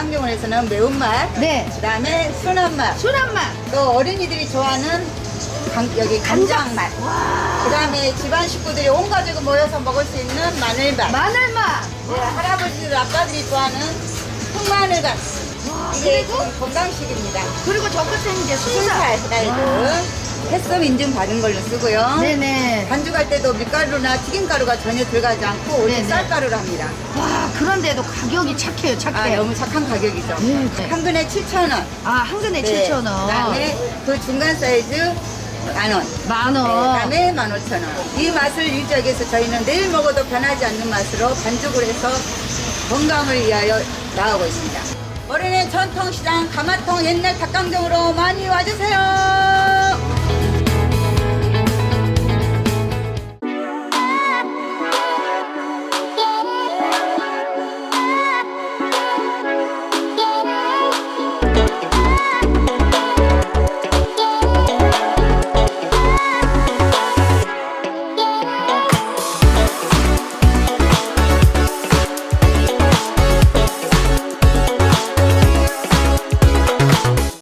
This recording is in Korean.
닭강정원에서는 매운맛, 네. 그다음에 순한 맛, 순한 맛. 또 어린이들이 좋아하는 강- 여기 간장 맛, 그다음에 집안 식구들이 온 가족이 모여서 먹을 수 있는 마늘 맛, 마늘 맛. 네, 할아버지들 아빠들이 좋아하는 흑마늘 맛. 이게 지금 건강식입니다. 그리고 저 끝에는 이제 순살. 순살 스라이드. 햇섭 인증 받은 걸로 쓰고요. 네네. 반죽할 때도 밀가루나 튀김가루가 전혀 들어가지 않고 오직 네네. 쌀가루로 합니다. 와, 그런데도 가격이 착해요, 아, 착해요. 너무 착한 가격이죠. 네, 네. 한 근에 7,000원. 아, 한 근에 네. 7,000원. 그다음에 그 중간 사이즈 만 원. 만 네, 원. 그다음에 15,000원. 이 맛을 유지하기 위해서 저희는 내일 먹어도 변하지 않는 맛으로 반죽을 해서 건강을 위하여 나가고 있습니다. 올해는 전통시장 가마통 옛날 닭강정으로 많이 와주세요.